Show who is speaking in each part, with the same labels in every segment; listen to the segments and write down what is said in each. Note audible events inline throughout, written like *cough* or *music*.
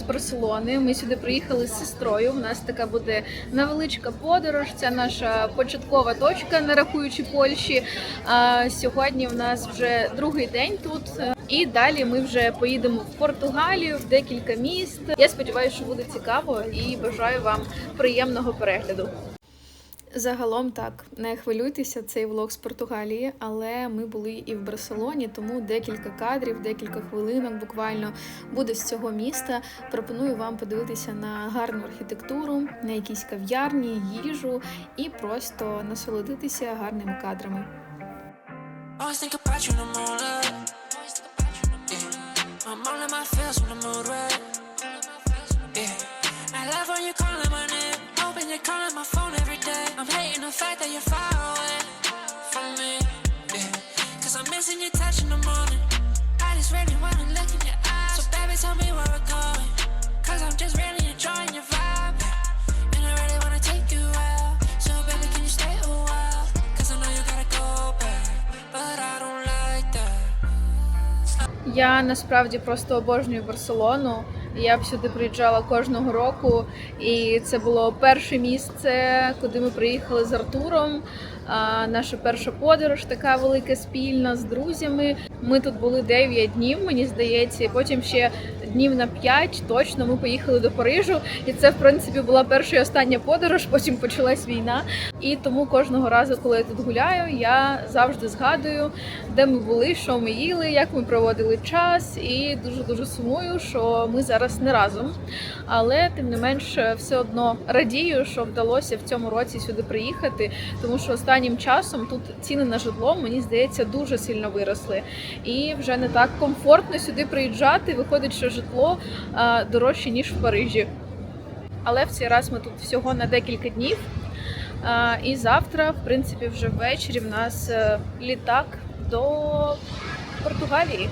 Speaker 1: з Барселони. Ми сюди приїхали з сестрою. У нас така буде невеличка подорож. Це наша початкова точка, не рахуючи Польщі. А сьогодні в нас вже другий день тут. І далі ми вже поїдемо в Португалію, в декілька міст. Я сподіваюся, що буде цікаво і бажаю вам приємного перегляду. Загалом так, не хвилюйтеся, цей влог з Португалії, але ми були і в Барселоні, тому декілька кадрів, декілька хвилинок буквально буде з цього міста. Пропоную вам подивитися на гарну архітектуру, на якісь кав'ярні, їжу і просто насолодитися гарними кадрами.
Speaker 2: I. I'm hating the fact that you're far away from me. Yeah. Cause I'm missing your touch in the morning. I just really wanna look in your eyes. So baby, tell me where we're going. Cause I'm just really enjoying your vibe. And I really wanna take you out. So baby, can you stay a while? Cause I know you gotta go back. But I don't like that.
Speaker 1: Я насправді просто обожнюю Барселону. Я б сюди приїжджала кожного року, і це було перше місце, куди ми приїхали з Артуром. А, наша перша подорож така велика спільна з друзями. Ми тут були 9 днів, мені здається, і потім ще днів на 5 точно ми поїхали до Парижу. І це, в принципі, була перша і остання подорож. Потім почалась війна. І тому кожного разу, коли я тут гуляю, я завжди згадую, де ми були, що ми їли, як ми проводили час, і дуже дуже сумую, що ми зараз не разом. Але тим не менш, все одно радію, що вдалося в цьому році сюди приїхати, тому що останнім часом тут ціни на житло, мені здається, дуже сильно виросли. І вже не так комфортно сюди приїжджати. Виходить, що житло а, дорожче ніж в Парижі. Але в цей раз ми тут всього на декілька днів. А, і завтра, в принципі, вже ввечері в нас е, літак до Португалії.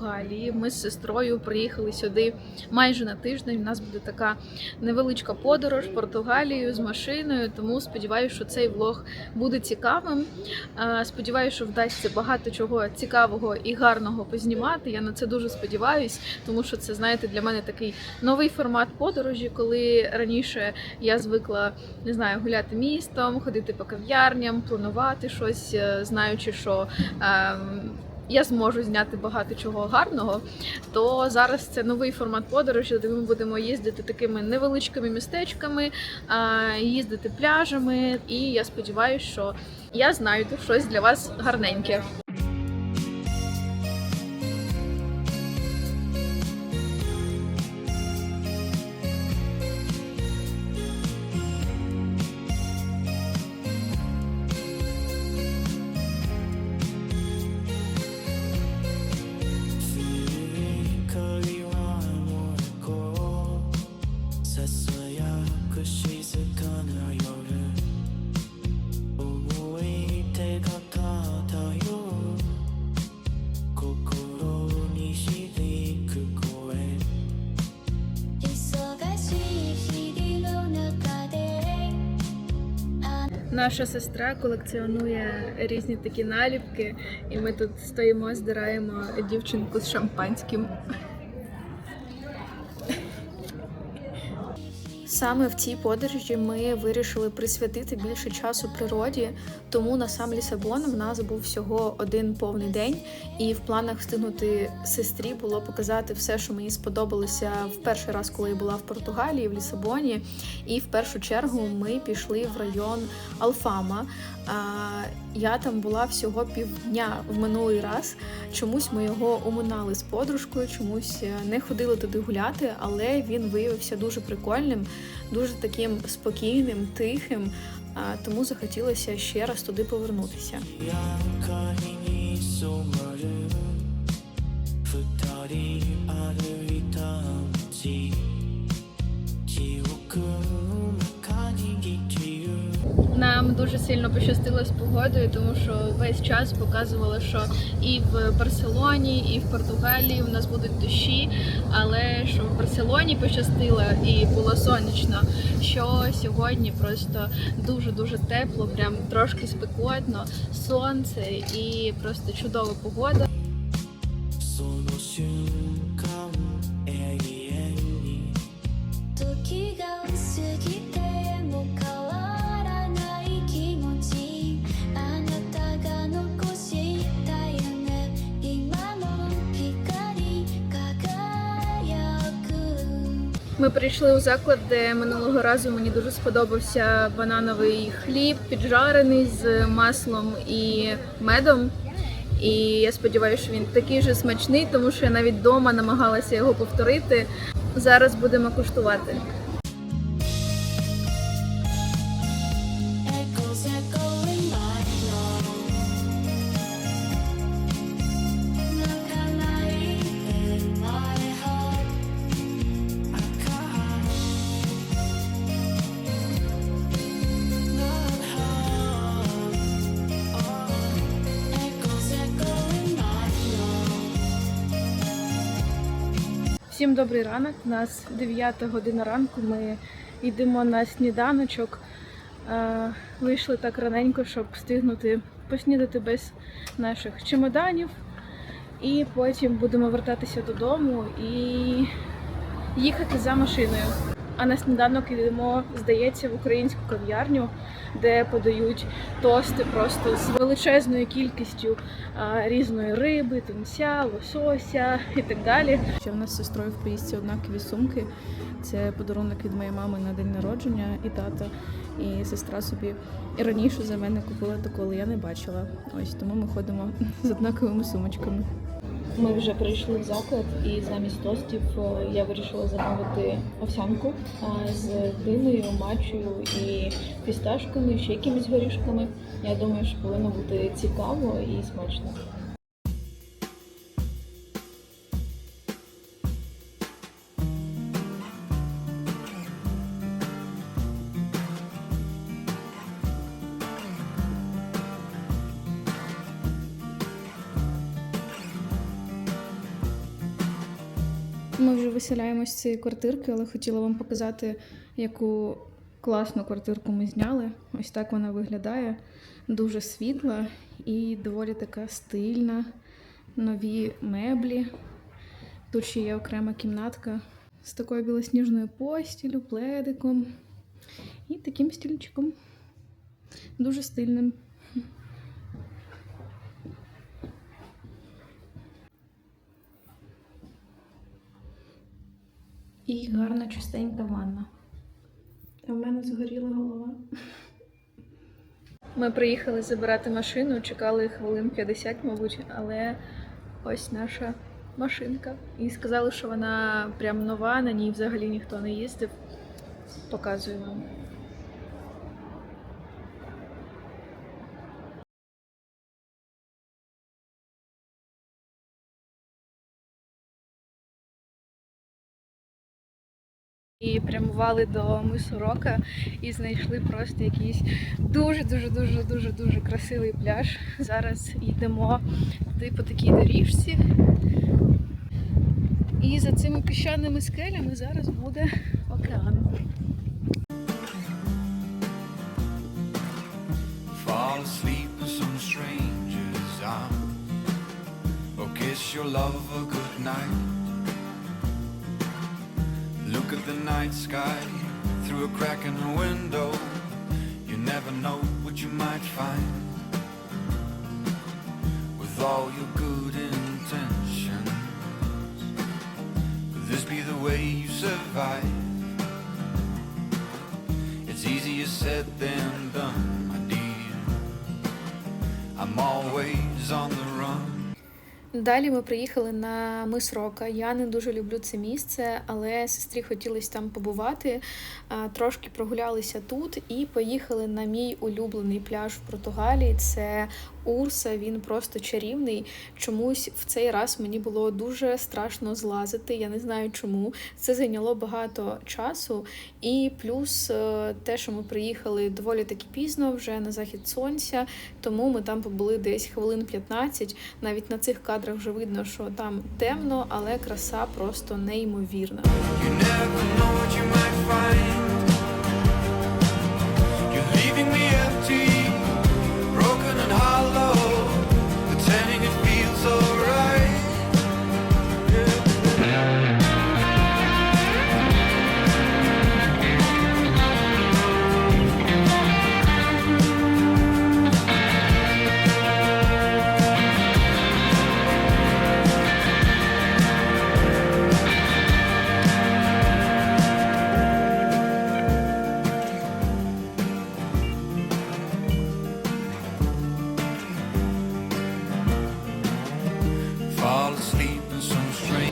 Speaker 1: Португалії. Ми з сестрою приїхали сюди майже на тиждень. У нас буде така невеличка подорож Португалією з машиною. Тому сподіваюся, що цей влог буде цікавим. Сподіваюся, що вдасться багато чого цікавого і гарного познімати. Я на це дуже сподіваюсь, тому що це знаєте для мене такий новий формат подорожі, коли раніше я звикла не знаю гуляти містом, ходити по кав'ярням, планувати щось, е, знаючи, що. ем, я зможу зняти багато чого гарного, то зараз це новий формат подорожі, де ми будемо їздити такими невеличкими містечками, їздити пляжами, і я сподіваюся, що я знайду щось для вас гарненьке. Наша сестра колекціонує різні такі наліпки, і ми тут стоїмо, здираємо дівчинку з шампанським. Саме в цій подорожі ми вирішили присвятити більше часу природі, тому на сам Лісабон в нас був всього один повний день, і в планах встигнути сестрі було показати все, що мені сподобалося в перший раз, коли я була в Португалії, в Лісабоні. І в першу чергу ми пішли в район Алфама. А, я там була всього півдня в минулий раз. Чомусь ми його оминали з подружкою, чомусь е, не ходили туди гуляти, але він виявився дуже прикольним, дуже таким спокійним, тихим. Тому захотілося ще раз туди повернутися. Нам дуже сильно пощастило з погодою, тому що весь час показувало, що і в Барселоні, і в Португалії у нас будуть дощі, але що в Барселоні пощастило і було сонячно. Що сьогодні просто дуже дуже тепло, прям трошки спекотно, сонце і просто чудова погода. Ми прийшли у заклад, де минулого разу мені дуже сподобався банановий хліб, піджарений з маслом і медом. І я сподіваюся, що він такий же смачний, тому що я навіть вдома намагалася його повторити. Зараз будемо куштувати. Всім добрий ранок. У нас 9 година ранку. Ми йдемо на сніданочок. Е, Вийшли так раненько, щоб встигнути поснідати без наших чемоданів. І потім будемо вертатися додому і їхати за машиною. А на сніданок йдемо, здається, в українську кав'ярню, де подають тости просто з величезною кількістю а, різної риби, тунця, лосося і так далі. Ще в нас з сестрою в поїздці однакові сумки. Це подарунок від моєї мами на день народження і тата. І сестра собі і раніше за мене купила таку, але я не бачила. Ось тому ми ходимо з однаковими сумочками. Ми вже прийшли в заклад, і замість тостів е, я вирішила замовити овсянку е, з диною, мачою і фісташками, ще якимись горішками. Я думаю, що повинно бути цікаво і смачно. Виселяємось з цієї квартирки, але хотіла вам показати, яку класну квартирку ми зняли. Ось так вона виглядає. Дуже світла і доволі така стильна. Нові меблі. Тут ще є окрема кімнатка з такою білосніжною постілю, пледиком і таким стільчиком. Дуже стильним. І гарна чистенька ванна. А в мене згоріла голова. Ми приїхали забирати машину, чекали хвилин 50, мабуть, але ось наша машинка. І сказали, що вона прям нова, на ній взагалі ніхто не їздив. Показую вам. Прямували до мису Рока і знайшли просто якийсь дуже дуже дуже дуже красивий пляж. Зараз йдемо туди по такій доріжці. І за цими піщаними скелями зараз буде океан.
Speaker 3: Fall asleep with some stranger's arms, or kiss your lover goodnight. look at the night sky through a crack in the window. You never know what you might find with all your good intentions. could this be the way you survive? It's easier said than done, my dear. I'm always on the run.
Speaker 1: Далі ми приїхали на мис Рока. Я не дуже люблю це місце, але сестрі хотілося там побувати. Трошки прогулялися тут і поїхали на мій улюблений пляж в Португалії. Це Урса. Він просто чарівний. Чомусь в цей раз мені було дуже страшно злазити. Я не знаю чому. Це зайняло багато часу. І плюс е, те, що ми приїхали доволі таки пізно, вже на захід сонця, тому ми там побули десь хвилин 15. Навіть на цих кадрах вже видно, що там темно, але краса просто неймовірна.
Speaker 3: You never know what you might find.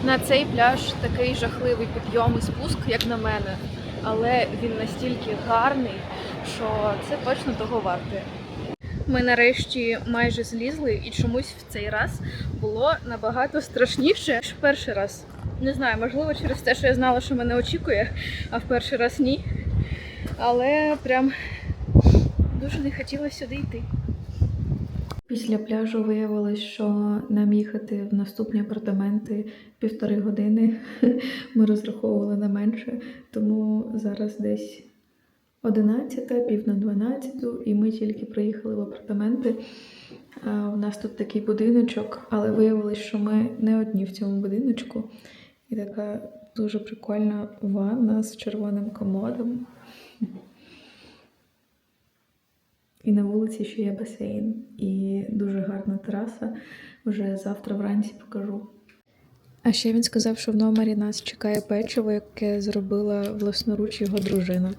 Speaker 1: На цей пляж такий жахливий підйом і спуск, як на мене, але він настільки гарний, що це точно того варте. Ми нарешті майже злізли, і чомусь в цей раз було набагато страшніше, ніж перший раз. Не знаю, можливо, через те, що я знала, що мене очікує, а в перший раз ні. Але прям дуже не хотіла сюди йти. Після пляжу виявилось, що нам їхати в наступні апартаменти півтори години. *laughs* Ми розраховували на менше, тому зараз десь 11, пів на 12, і ми тільки приїхали в апартаменти. У нас тут такий будиночок, але виявилось, що ми не одні в цьому будиночку. І така дуже прикольна ванна з червоним комодом. І на вулиці ще є басейн, і дуже гарна тераса. Вже завтра вранці покажу. А ще він сказав, що в номері нас чекає печиво, яке зробила власноруч його дружина.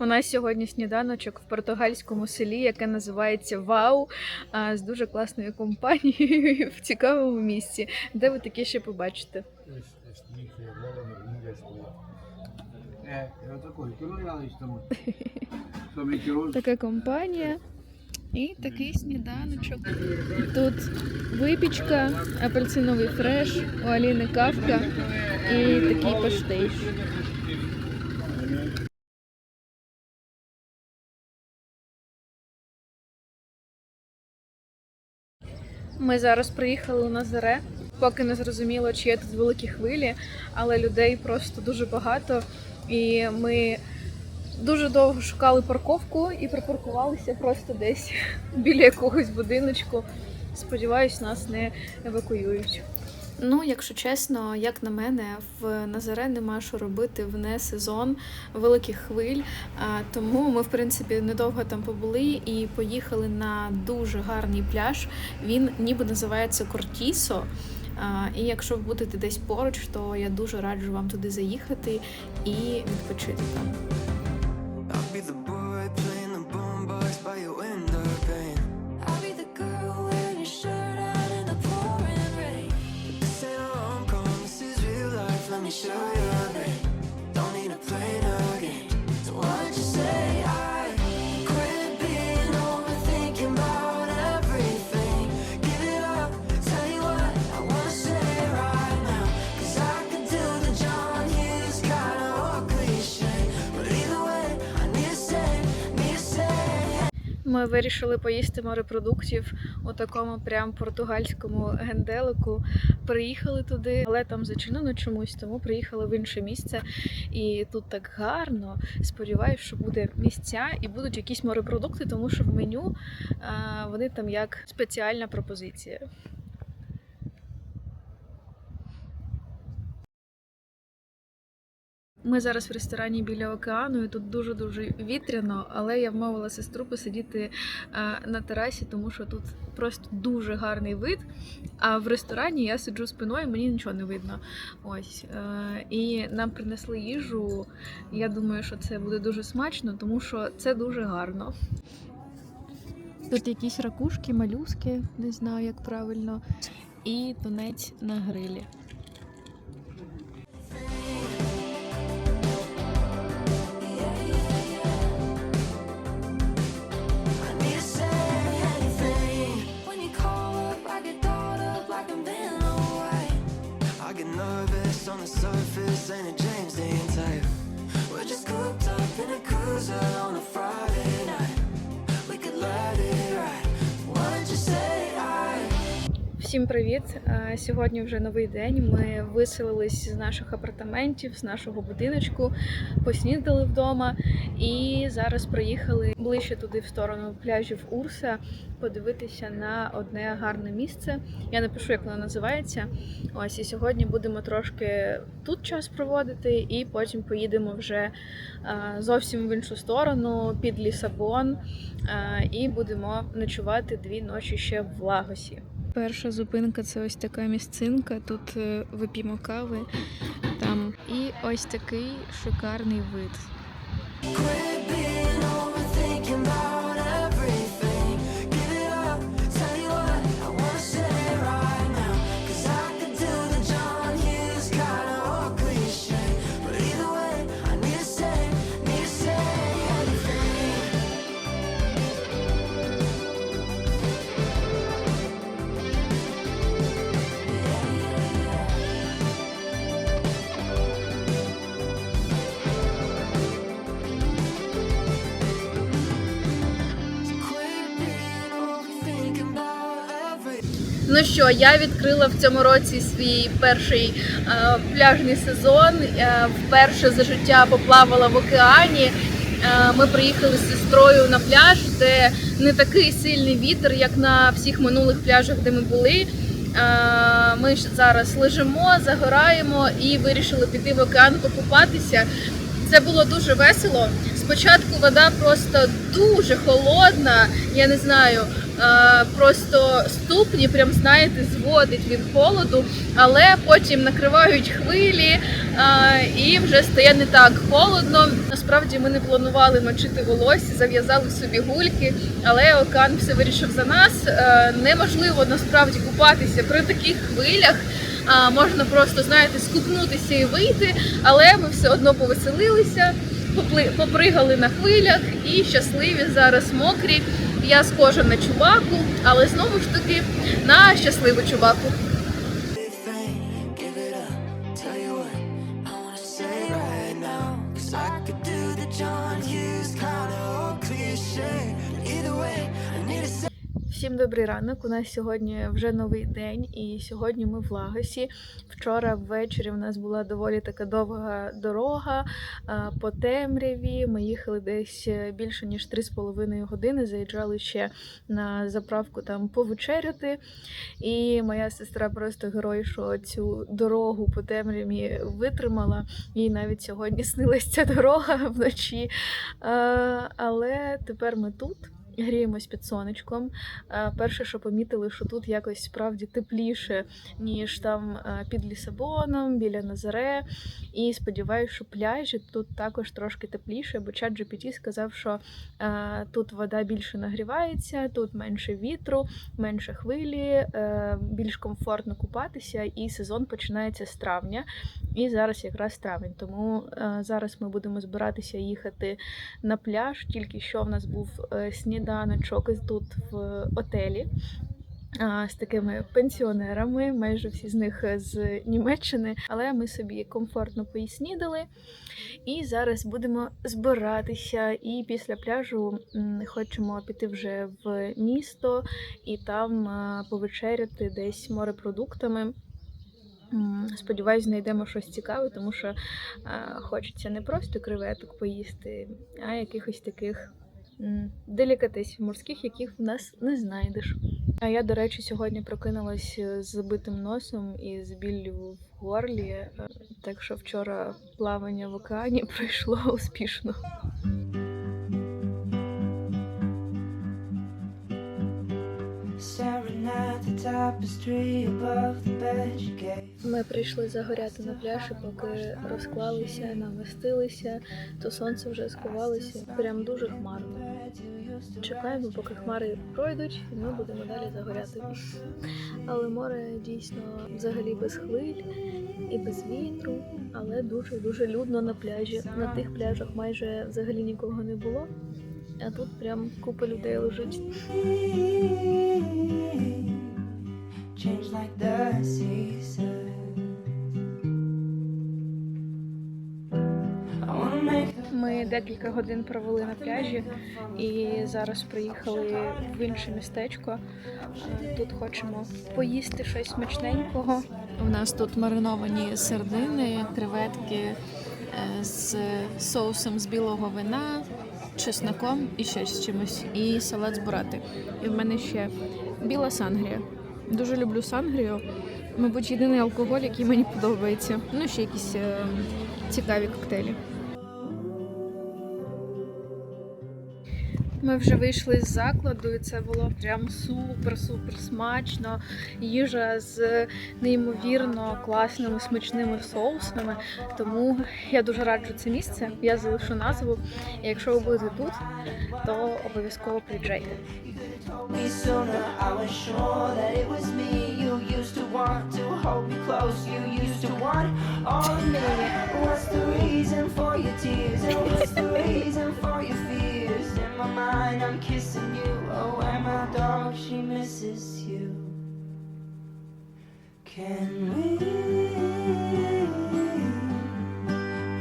Speaker 1: У нас сьогодні сніданочок в португальському селі, яке називається Вау, а, з дуже класною компанією *laughs* в цікавому місці, де ви таке ще побачите.
Speaker 4: Sou mentiroso.
Speaker 1: Така компанія і такий сніданочок. Тут випічка, апельсиновий фреш, у Аліни кавка і такий паштейш. Ми зараз приїхали у Назаре. Поки не зрозуміло, чи є тут великі хвилі, але людей просто дуже багато. І ми дуже довго шукали парковку і припаркувалися просто десь *laughs* біля якогось будиночку. Сподіваюсь, нас не евакуюють. Ну, якщо чесно, як на мене, в Назаре нема що робити в не сезон великих хвиль. Тому ми, в принципі, недовго там побули і поїхали на дуже гарний пляж. Він ніби називається Кортісо. І якщо ви будете десь поруч, то я дуже раджу вам туди заїхати і відпочити там.
Speaker 3: show be
Speaker 1: Ми вирішили поїсти морепродуктів у такому прям португальському генделику. Приїхали туди, але там зачинено чомусь, тому приїхали в інше місце. І тут так гарно. Сподіваюсь, що буде місця і будуть якісь морепродукти, тому що в меню вони там як спеціальна пропозиція. Ми зараз в ресторані біля океану, і тут дуже дуже вітряно, але я вмовила сестру посидіти е, на терасі, тому що тут просто дуже гарний вид. А в ресторані я сиджу спиною, мені нічого не видно. Ось е, і нам принесли їжу. Я думаю, що це буде дуже смачно, тому що це дуже гарно. Тут якісь ракушки, малюски, не знаю як правильно, і тунець на грилі.
Speaker 3: I get
Speaker 5: nervous on the surface, ain't it James Dean type?
Speaker 3: We're just cooped up in a cruiser on a Friday night.
Speaker 1: Всім привіт! Е, Сьогодні вже новий день. Ми виселились з наших апартаментів, з нашого будиночку, поснідали вдома і зараз приїхали ближче туди, в сторону пляжів Урса, подивитися на одне гарне місце. Я напишу, як воно називається. Ось і сьогодні будемо трошки тут час проводити, і потім поїдемо вже е, зовсім в іншу сторону під Лісабон, е, і будемо ночувати дві ночі ще в Лагосі. Перша зупинка це ось така місцинка. Тут е, вип'ємо кави там. І ось такий шикарний вид. Ну що, я відкрила в цьому році свій перший е, пляжний сезон. Е, вперше за життя поплавала в океані. Е, ми приїхали з сестрою на пляж, де не такий сильний вітер, як на всіх минулих пляжах, де ми були. Е, Ми зараз лежимо, загораємо і вирішили піти в океан покупатися. Це було дуже весело. Спочатку вода просто дуже холодна. Я не знаю, просто ступні, прям знаєте, зводить від холоду, але потім накривають хвилі е, і вже стає не так холодно. Насправді ми не планували мочити волосся, зав'язали собі гульки, але океан все вирішив за нас. Е, Неможливо насправді купатися при таких хвилях. А, можна просто, знаєте, скупнутися і вийти, але ми все одно повеселилися, попли- попригали на хвилях і щасливі зараз мокрі. Я схожа на чубаку, але знову ж таки на щасливу чубаку. Всім добрий ранок. У нас сьогодні вже новий день, і сьогодні ми в Лагосі. Вчора ввечері у нас була доволі така довга дорога по темряві. Ми їхали десь більше ніж 3,5 години. Заїжджали ще на заправку там повечеряти. І моя сестра просто герой, що цю дорогу по темряві витримала. Їй навіть сьогодні *laughs* снилась ця дорога вночі. Але тепер ми тут. Гріємось під сонечком. Е, Перше, що помітили, що тут якось справді тепліше, ніж там е, під Лісабоном, біля Назаре. І сподіваюся, що пляжі тут також трошки тепліше, бо чат GPT сказав, що е, тут вода більше нагрівається, тут менше вітру, менше хвилі, більш комфортно купатися, і сезон починається з травня. І зараз якраз травень. Тому зараз ми будемо збиратися їхати на пляж. Тільки що в нас був е, сніданочок тут в отелі. З такими пенсіонерами, майже всі з них з Німеччини, але ми собі комфортно поїснідали. І зараз будемо збиратися. І після пляжу хочемо піти вже в місто і там повечеряти десь морепродуктами. Сподіваюсь, знайдемо щось цікаве, тому що хочеться не просто креветок поїсти, а якихось таких делікатесів морських, яких в нас не знайдеш. А я, до речі, сьогодні прокинулась з забитим носом і з біллю в горлі, е, так що вчора плавання в океані *laughs* пройшло успішно.
Speaker 3: Staring
Speaker 1: Ми прийшли загоряти на пляж, і поки розклалися, намистилися, то сонце вже сховалося. Прям дуже хмарно. Чекаємо, поки хмари пройдуть, і ми будемо далі загоряти. Але море дійсно взагалі без хвиль і без вітру, але дуже дуже людно на пляжі. На тих пляжах майже взагалі нікого не було. А тут прям купа людей лежить.
Speaker 3: Change like the seasons. I wanna make
Speaker 1: Ми декілька годин провели на пляжі і зараз приїхали в інше містечко. Тут хочемо поїсти щось смачненького. У нас тут мариновані сердини, креветки е, з соусом з білого вина, чесноком і ще з чимось, і салат з бурати. І в мене ще біла сангрія. Дуже люблю сангрію. Мабуть, єдиний алкоголь, який мені подобається. Ну, ще якісь е, цікаві коктейлі. Ми вже вийшли з закладу, і це було прям супер-супер смачно. Їжа з неймовірно класними смачними соусами. Тому я дуже раджу це місце. Я залишу назву. І якщо ви будете тут, то обов'язково приїжджайте.
Speaker 3: What's the reason for your tears? And what's the reason for your fears? My mind, I'm kissing you. Oh, and my dog, she misses you. Can we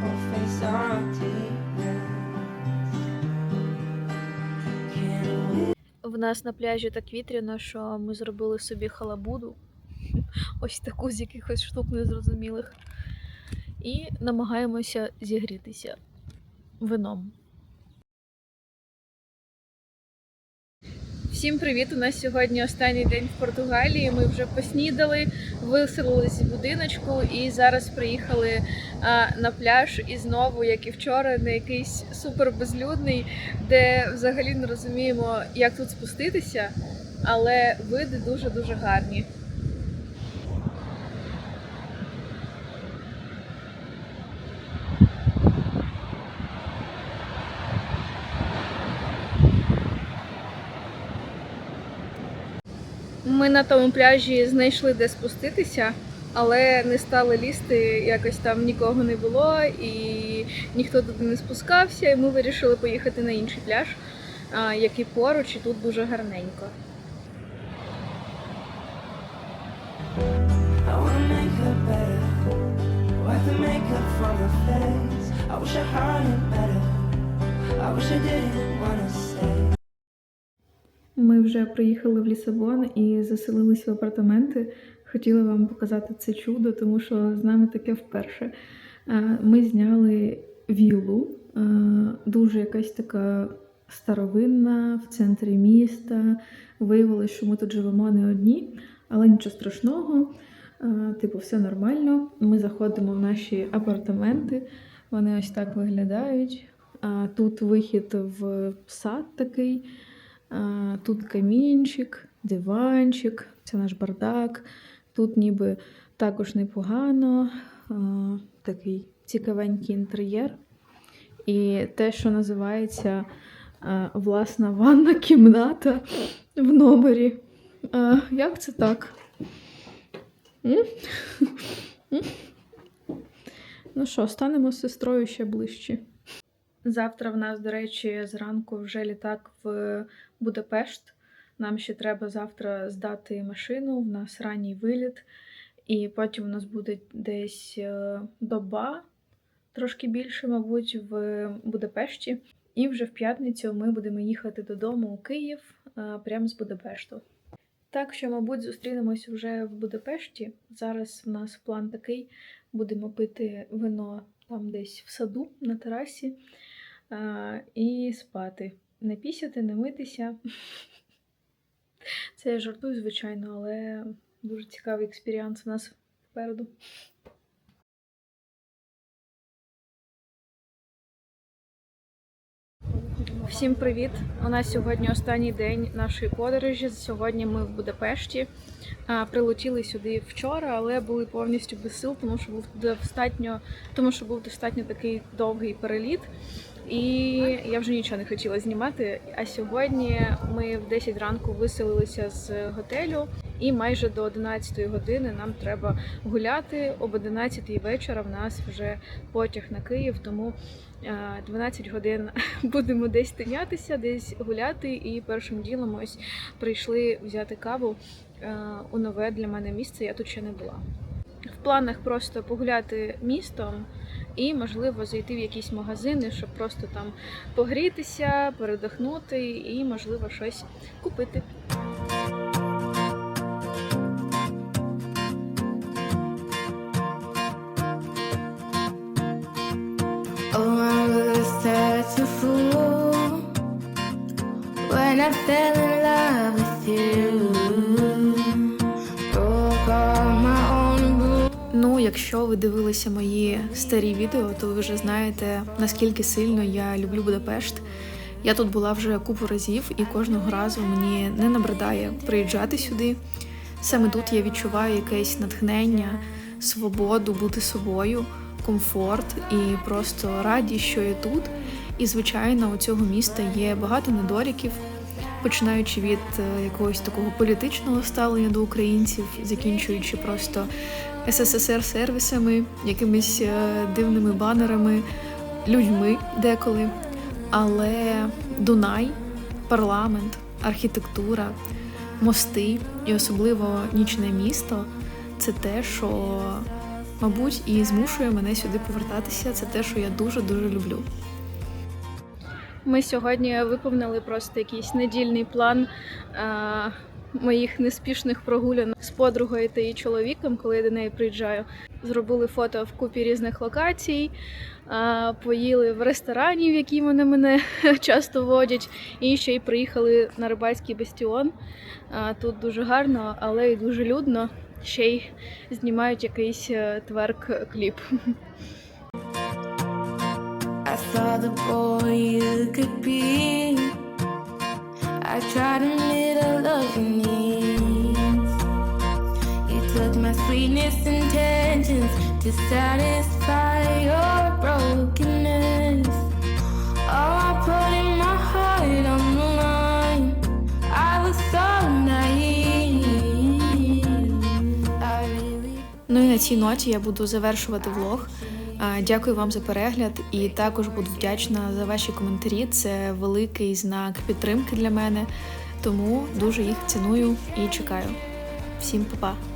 Speaker 3: both face our demons?
Speaker 1: В нас на пляжі так вітряно, що ми зробили собі халабуду. *laughs* Ось таку з якихось штук незрозумілих. І намагаємося зігрітися вином. Всім привіт! У нас сьогодні останній день в Португалії. Ми вже поснідали, виселились з будиночку і зараз приїхали а, на пляж і знову, як і вчора, на якийсь супер безлюдний, де взагалі не розуміємо, як тут спуститися, але види дуже дуже гарні. Ми на тому пляжі знайшли де спуститися, але не стали лізти, якось там нікого не було і ніхто туди не спускався. І ми вирішили поїхати на інший пляж, який поруч, і тут дуже гарненько.
Speaker 3: I wish I didn't wanna.
Speaker 1: Ми вже приїхали в Лісабон і заселились в апартаменти. Хотіла вам показати це чудо, тому що з нами таке вперше. Е, Ми зняли віллу, е, дуже якась така старовинна в центрі міста. Виявилось, що ми тут живемо не одні, але нічого страшного. Е, Типу, все нормально. Ми заходимо в наші апартаменти. Вони ось так виглядають. Тут вихід в сад такий. Тут камінчик, диванчик, це наш бардак. Тут ніби також непогано, такий цікавенький інтер'єр. І те, що називається власна ванна кімната в номері. Як це так? Ну що, станемо з сестрою ще ближче. Завтра в нас, до речі, зранку вже літак в Будапешт. Нам ще треба завтра здати машину. У нас ранній виліт, і потім у нас буде десь е, доба, трошки більше, мабуть, в Будапешті. І вже в п'ятницю ми будемо їхати додому у Київ е, прямо з Будапешту. Так що, мабуть, зустрінемось вже в Будапешті. Зараз в нас план такий: будемо пити вино там десь в саду на терасі а, і спати. Не пісяти, не митися. Це я жартую, звичайно, але дуже цікавий експіріанс у нас впереду. Всім привіт! У нас сьогодні останній день нашої подорожі. Сьогодні ми в Будапешті. Прилетіли сюди вчора, але були повністю без сил, тому що був достатньо, тому що був достатньо такий довгий переліт. І я вже нічого не хотіла знімати. А сьогодні ми в 10 ранку виселилися з готелю, і майже до 11 години нам треба гуляти. Об 11 вечора в нас вже потяг на Київ, тому е, 12 годин *laughs* будемо десь тинятися, десь гуляти. І першим ділом ось прийшли взяти каву е, у нове для мене місце. Я тут ще не була. В планах просто погуляти містом і, можливо, зайти в якісь магазини, щоб просто там погрітися, передихнути і, можливо, щось купити. Ви дивилися мої старі відео, то ви вже знаєте, наскільки сильно я люблю Будапешт. Я тут була вже купу разів, і кожного разу мені не набридає приїжджати сюди. Саме тут я відчуваю якесь натхнення, свободу бути собою, комфорт і просто радість, що я тут. І, звичайно, у цього міста є багато недоліків, починаючи від е, якогось такого політичного ставлення до українців, закінчуючи просто СССР сервісами, якимись е, дивними банерами, людьми деколи. Але Дунай, парламент, архітектура, мости і особливо нічне місто це те, що, мабуть, і змушує мене сюди повертатися. Це те, що я дуже дуже люблю. Ми сьогодні виповнили просто якийсь недільний план е, моїх неспішних прогулянок з подругою та її чоловіком, коли я до неї приїжджаю. Зробили фото в купі різних локацій, поїли в ресторані, в які вони мене *laughs* часто водять, і ще й приїхали на рибальський бастіон. Тут дуже гарно, але й дуже людно. Ще й знімають якийсь е, тверк-кліп.
Speaker 6: I saw to meet sweetness intentions to satisfy your brokenness. Oh, I put in my heart on the line. I was so naive. I really.
Speaker 1: Ну і на цій ноті я буду завершувати влог. Дякую вам за перегляд і також буду вдячна за ваші коментарі. Це великий знак підтримки для мене. Тому дуже їх ціную і чекаю. Всім па-па!